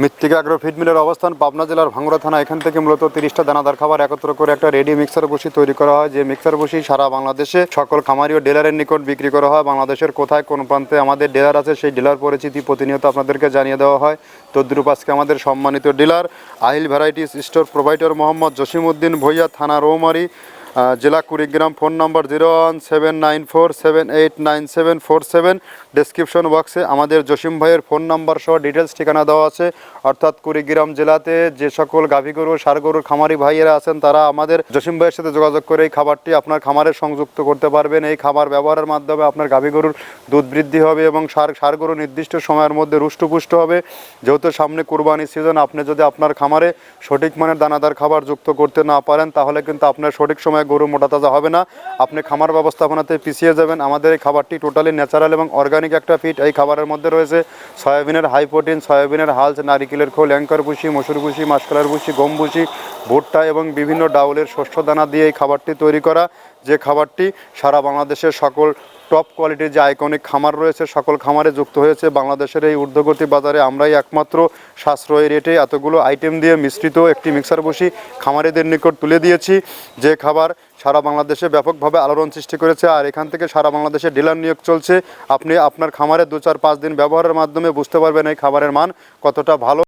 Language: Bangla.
মৃত্তিকা আগ্রো ফিড মিলের অবস্থান পাবনা জেলার ভাঙ্গুড়া থানা। এখান থেকে মূলত তিরিশটা দানাদার খাবার একত্র করে একটা রেডি মিক্সার বসি তৈরি করা হয়। যে মিক্সার বসি সারা বাংলাদেশে সকল খামারি ও ডিলারের নিকট বিক্রি করা হয়। বাংলাদেশের কোথায় কোন প্রান্তে আমাদের ডিলার আছে সেই ডিলার পরিচিতি প্রতিনিয়ত আপনাদেরকে জানিয়ে দেওয়া হয়। তদ্রুপ আজকে আমাদের সম্মানিত dealer, Ahil varieties store provider Mohammad Jasimuddin ভৈয়া থানা রৌমারি। জেলা Kurigram phone number zero one seven nine four seven eight nine seven four seven. Description বক্সে আমাদের জসিম ভাইয়ের ফোন নাম্বার সহ ডিটেলস ঠিকানা দেওয়া আছে। অর্থাৎ কুড়িগ্রাম জেলাতে যে সকল গাভী গরু সার গরুর খামারি ভাইয়েরা আছেন, তারা আমাদের জসিম ভাইয়ের সাথে যোগাযোগ করে এই খাবারটি আপনার খামারে সংযুক্ত করতে পারবেন। এই খাবার ব্যবহারের মাধ্যমে আপনার গাভী গরুর দুধ বৃদ্ধি হবে এবং সার সার গরু নির্দিষ্ট সময়ের মধ্যে রুষ্টপুষ্ট হবে। যেহেতু সামনে কুরবানি সিজন আপনি যদি আপনার খামারে সঠিক মানের দানাদার খাবার যুক্ত করতে না পারেন, তাহলে কিন্তু আপনার সঠিক সময়ে গরু মোটা তাজা হবে না। আপনি খামার ব্যবস্থাপনাতে পিছিয়ে যাবেন। আমাদের এই খাবারটি টোটালি ন্যাচারাল এবং অর্গানিক একটা ফিট এই খাবারের মধ্যে রয়েছে। সয়াবিনের হাই প্রোটিন সয়াবিনের হালস, নারিকেলের খোল অ্যাঙ্কার ভুসি, মসুর ভুসি, মাসকালার ভুসি, গম ভুসি, ভুট্টা এবং বিভিন্ন ডাউলের শস্য দানা দিয়ে এই খাবারটি তৈরি করা। যে খাবারটি সারা বাংলাদেশের সকল টপ কোয়ালিটির যে আইকনিক খামার রয়েছে, সকল খামারে যুক্ত হয়েছে, বাংলাদেশের এই ঊর্ধ্বগতি বাজারে আমরাই একমাত্র সাশ্রয়ী রেটে এতগুলো আইটেম দিয়ে মিশ্রিত একটি মিক্সার বসি খামারিদের নিকট তুলে দিয়েছি। যে খাবার সারা বাংলাদেশে ব্যাপকভাবে আলোড়ন সৃষ্টি করেছে। আর এখান থেকে সারা বাংলাদেশে ডিলার নিয়োগ চলছে। আপনি আপনার খামারে দু চার পাঁচ দিন ব্যবহারের মাধ্যমে বুঝতে পারবেন এই খাবারের মান কতটা ভালো।